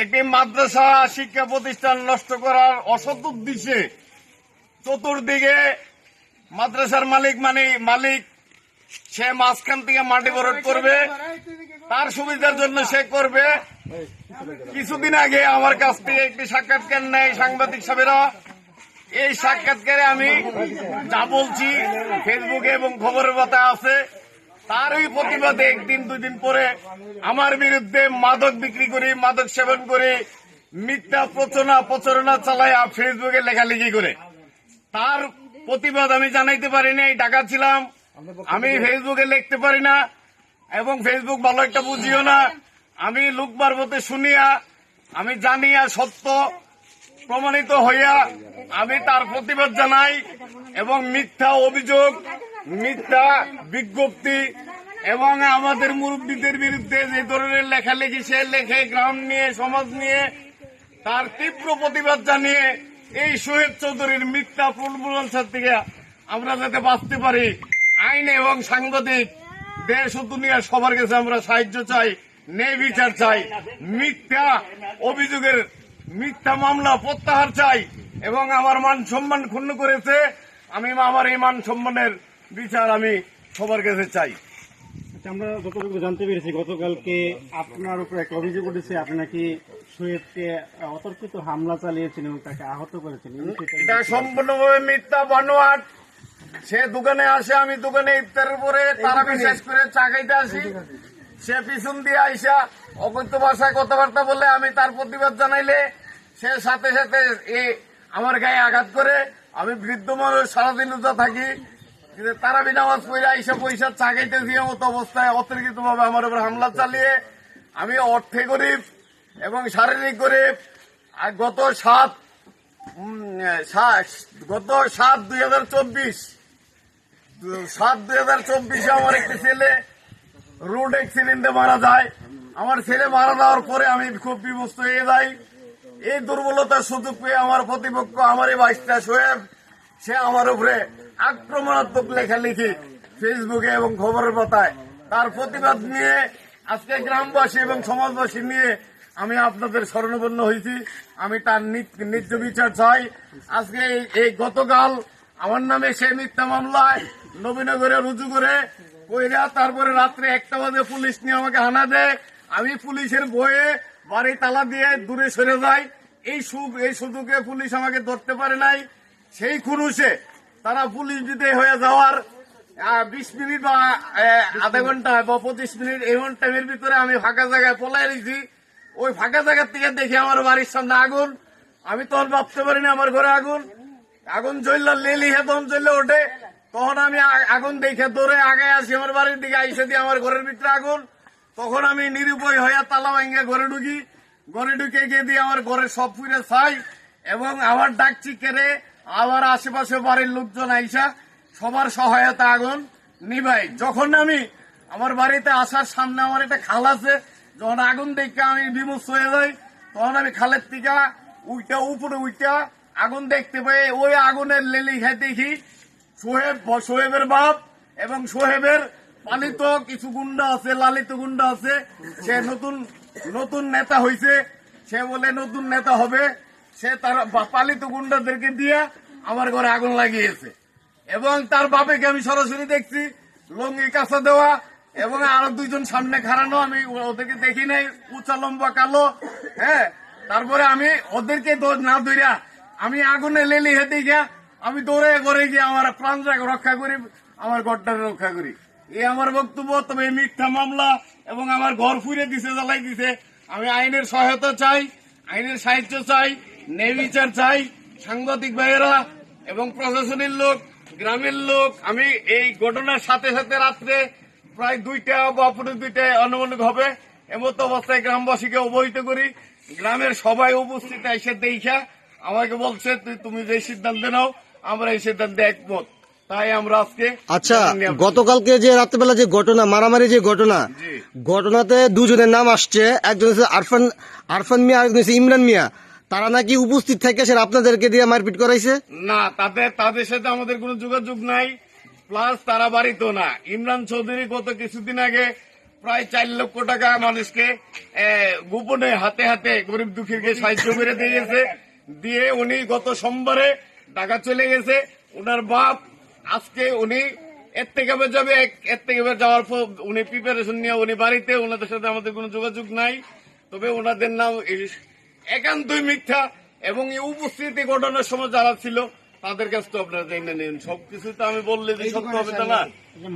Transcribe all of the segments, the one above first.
একটি মাদ্রাসা শিক্ষা প্রতিষ্ঠান নষ্ট করার অসৎ উদ্দেশ্যে চতুর্দিকে মাদ্রাসার মালিক মানে মালিক, সে মাঝখান থেকে মাটি ভরট করবে, তার সুবিধার জন্য সে করবে। কিছুদিন আগে আমার কাছ থেকে একটি সাক্ষাৎকার নেয় সাংবাদিক সাহেবেরা। এই সাক্ষাৎকারে আমি যা বলছি ফেসবুকে এবং খবরের কথা আছে। তারই প্রতিবাদে একদিন দুই দিন পরে আমার বিরুদ্ধে মাদক বিক্রি করে, মাদক সেবন করে, মিথ্যা প্রচনা প্রচারণা চালায় ফেসবুকে লেখালেখি করে। তার প্রতিবাদ আমি জানাইতে পারি নাই ঢাকা ছিলাম। আমি ফেসবুকে লিখতে পারি না এবং ফেসবুক ভালো একটা বুঝিও না। আমি লুকবার মতে শুনিয়া, আমি জানিয়া সত্য প্রমাণিত হইয়া আমি তার প্রতিবাদ জানাই এবং মিথ্যা অভিযোগ, মিথ্যা বিজ্ঞপ্তি এবং আমাদের মুরব্বীদের বিরুদ্ধে যে ধরনের লেখালেখি সে লেখে, গ্রাম নিয়ে, সমাজ নিয়ে, তার তীব্র প্রতিবাদ জানিয়ে এই শহীদ চৌধুরীর মিথ্যা প্রলবঞ্চার থেকে আমরা যাতে বাঁচতে পারি। আইন এবং সাংবাদিক, দেশ ও দুনিয়ার সবার কাছে আমরা সাহায্য চাই, ন্যায় বিচার চাই। মিথ্যা অভিযোগের মিথ্যা মামলা প্রত্যাহার চাই এবং আমার মান সম্মান ক্ষুণ্ণ করেছে আমি আমার এই মান সম্মানের বিচার আমি সবার কাছে চাই। আচ্ছা, আমরা যতটুকু জানতে পেরেছি গতকালকে আপনার উপর একটা অভিযোগ উঠেছে আপনি নাকি অতর্কিত হামলা চালিয়েছেন এবং তাকে আহত করেছেন। এটা সম্পূর্ণভাবে মিথ্যা বানোয়াট। সে দোকানে আসে আমি দোকানে ইফতারের পরে তারা বিশেষ করে চা খাইতে আসি। সে পিছন দিয়ে আইসা অকথ্য ভাষায় কথাবার্তা বলে আমি তার প্রতিবাদ জানাইলে সে সাথে সাথে এ আমার গায়ে আঘাত করে। আমি বৃদ্ধ মানুষ, সারাদিন থাকি, কিন্তু তারাবি নামাজ পড়ে আইসা পয়সা চা খাইতেছি মতো অবস্থায় অতিরিক্ত ভাবে আমার উপর হামলা চালিয়ে আমি অর্থে গরিব এবং শারীরিক গরিব। গত সাত গত সাত দুই হাজার চব্বিশ, সাত দুই হাজার চব্বিশে আমার একটি ছেলে রোড অ্যাক্সিডেন্টে মারা যায়। আমার ছেলে মারা যাওয়ার পরে আমি খুব বিভস্ত হয়ে যাই। এই দুর্বলতার সুযোগ পেয়ে আমার প্রতিপক্ষ আমার এই বাইশটা শোয়েব সে আমার উপরে আক্রমণাত্মক লেখালেখি ফেসবুকে এবং খবরের পাতায় তার প্রতিবাদ নিয়ে আজকে গ্রামবাসী এবং সমাজবাসী নিয়ে আমি আপনাদের স্মরণপন্ন হয়েছি। আমি তার নিত্য বিচার চাই। আজকে এই- এই গতকাল আমার নামে সে মিথ্যা মামলায় নবীনগরে রুজু করে কইরা তারপরে রাত্রে একটা বাজে পুলিশ নিয়ে আমাকে হানা দেয়। আমি পুলিশের বয়ে বাড়ি তালা দিয়ে দূরে সরে যাই। এই সুখ, এই সুযোগে পুলিশ আমাকে ধরতে পারে নাই। সেই খুনুসে তারা পুলিশ দিতে হয়ে যাওয়ার বিশ মিনিট বা আধা ঘণ্টা বা পঁচিশ মিনিট এমন টাইমের ভিতরে আমি ফাঁকা জায়গায় পলাই রয়েছি। ওই ফাঁকা জায়গার থেকে দেখি আমার বাড়ির সামনে আগুন। আমি তখন ভাবতে পারিনি আমার ঘরে আগুন। আগুন জ্বললে লেলি হে তখন জ্বললে ওঠে। তখন আমি আগুন দেখে দৌড়ে আগে আসি আমার বাড়ির দিকে, আইসে দিয়ে আমার ঘরের ভিতরে আগুন। তখন আমি নিরুপায় হইয়া তালা ভাঙ্গে ঘরে ঢুকি। ঘরে ঢুকে গিয়ে দিয়ে আমার ঘরে সব ফুরে ছাই এবং আমার ডাকছি কেড়ে আমার আশেপাশে বাড়ির লোকজন আইসা সবার সহায়তা আগুন নিভাই যখন আমি আমার বাড়িতে আসার সামনে আমার একটা খাল আছে, যখন আগুন দেখে আমি বিমুখ হয়ে যাই, তখন আমি খালের টিকা উইটা, উপরে উইটা আগুন দেখতে পাই। ওই আগুনের লেলি খাই দেখি সোহেব, সোহেবের বাপ এবং সোহেবের পালিত কিছু গুন্ডা আছে, লালিত গুন্ডা আছে। সে নতুন নতুন নেতা হইছে। সে বলে নতুন নেতা হবে। সে তার পালিত গুন্ডাদেরকে দিয়ে আমার ঘরে আগুন লাগিয়েছে। এবং তার বাপেকে আমি সরাসরি দেখছি, লঙ্গি কাঁচা দেওয়া এবং আরও দুইজন সামনে খাড়ানো। আমি ওদেরকে দেখি নাই, উঁচা, লম্বা, কালো হ্যাঁ? তারপরে আমি ওদেরকে না ধরিয়া আমি আগুনে লেলি হেঁটে গিয়া আমি দৌড়ে ঘরে গিয়ে আমার প্রাণটা রক্ষা করি, আমার ঘরটাকে রক্ষা করি। এই আমার বক্তব্য, তবে মিথ্যা মামলা এবং আমার ঘর ফুরে দিছে, জ্বালাই দিছে। আমি আইনের সহায়তা চাই, আইনের সাহায্য চাই, ন্যায় বিচার চাই। সাংবাদিক ভাইয়েরা এবং প্রশাসনের লোক, গ্রামের লোক, আমি এই ঘটনার সাথে সাথে রাত্রে প্রায় দুইটা বা পুরো দুইটা আনুমানিক হবে। এমত অবস্থায় গ্রামবাসীকে অবহিত করি। গ্রামের সবাই উপস্থিত এসে দেখা আমাকে বলছে তুমি যে সিদ্ধান্ত নাও, আমরা এই সিদ্ধান্তে একমত। তাই আমরা আজকে আচ্ছা গতকালকে যে রাত্রেবেলা যে ঘটনা মারামারি যে ঘটনা ঘটনাতে দুজনের নাম আসছে। একজন হচ্ছে আরফান আরফান মিয়া আরেকজন হচ্ছে ইমরান মিয়া। তারা নাকি উপস্থিত থেকে সে আপনাদেরকে দিয়ে মারপিট করাইছে? না তাদের তাদের সাথে আমাদের কোনো যোগাযোগ নাই। প্লাস তারা বাড়িতেও না। ইমরান চৌধুরী গত কিছুদিন আগে প্রায় চার লক্ষ টাকা মানুষকে গোপনে হাতে হাতে গরিব দুঃখীকে সাহায্য করে দিয়েছে দিয়ে উনি গত সোমবারে ঢাকা চলে গেছে। ওনার বাপ আজকে উনি এর থেকে যাবে এর থেকে যাওয়ার পর উনি প্রিপারেশন নিয়ে উনি বাড়িতে ওনাদের সাথে আমাদের কোনো যোগাযোগ নাই। তবে ওনাদের নাম একান্তই মিথ্যা এবং এই উপস্থিতি ঘটনার সময় যারা ছিল তাদের কাছে তো আপনারা জেনে নিন। সবকিছু তো আমি বললে যে সত্য হবে তা না।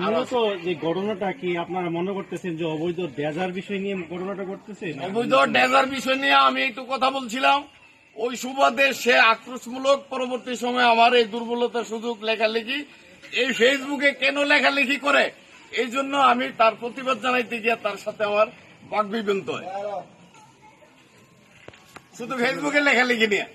মূলত যে ঘটনাটা কি আপনারা মনে করতেছেন যে অবৈধ ডেজার বিষয় নিয়ে ঘটনাটা করতেছেন অবৈধ ডেজার বিষয় নিয়ে আমি একটু কথা বলছিলাম। ওই সুবাদে সে আক্রোশমূলক পরবর্তী সময় আমার এই দুর্বলতা সুযোগ লেখালেখি, এই ফেসবুকে কেন লেখালেখি করে? এই জন্য আমি তার প্রতিবাদ জানাইতে গিয়ে তার সাথে আমার বাকবিবন্ত হয়। শুধু ফেসবুকে লেখালেখি নিয়ে।